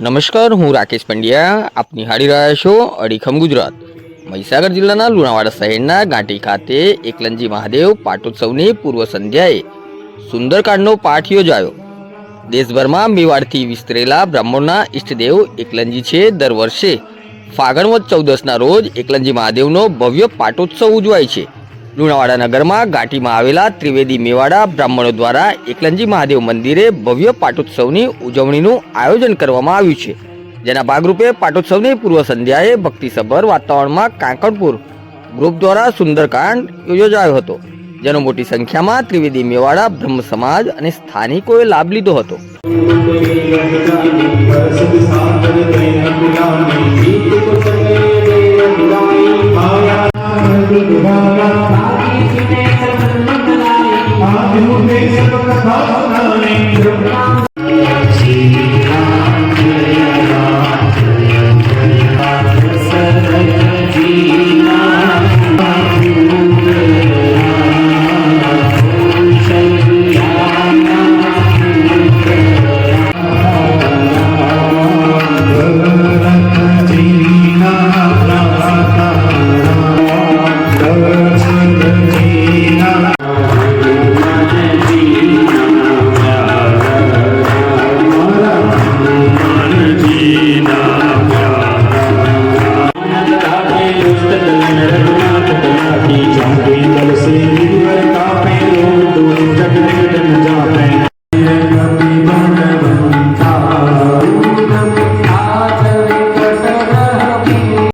નમસ્કાર, હું રાકેશ પંડ્યા. આપ નિહાળી રહ્યા છો અડીખમ ગુજરાત. મહીસાગર જિલ્લાના લુણાવાડા શહેરના ગાંટી ખાતે એકલંજી મહાદેવ પાટોત્સવની પૂર્વ સંધ્યાએ સુંદરકાંડનો પાઠ યોજાયો. દેશભરમાં મેવાડથી વિસ્તરેલા બ્રાહ્મણના ઈષ્ટદેવ એકલંજી છે. દર વર્ષે ફાગણવદ ચૌદસના રોજ એકલંજી મહાદેવનો ભવ્ય પાટોત્સવ ઉજવાય છે. લુણાવાડા નગરમાં ઘાટીમાં આવેલા ત્રિવેદી મેવાડા બ્રાહ્મણો દ્વારા એકલંજી મહાદેવ મંદિરે ભવ્ય પાટોત્સવની ઉજવણીનું આયોજન કરવામાં આવ્યું છે. જેના ભાગરૂપે પાટોત્સવની પૂર્વ સંધ્યાએ ભક્તિસભર વાતાવરણમાં કાંકણપુર ગ્રુપ દ્વારા સુંદરકાંડ યોજાયો હતો, જેનો મોટી સંખ્યામાં ત્રિવેદી મેવાડા બ્રહ્મ સમાજ અને સ્થાનિકોએ લાભ લીધો હતો. బ్రహ్మాను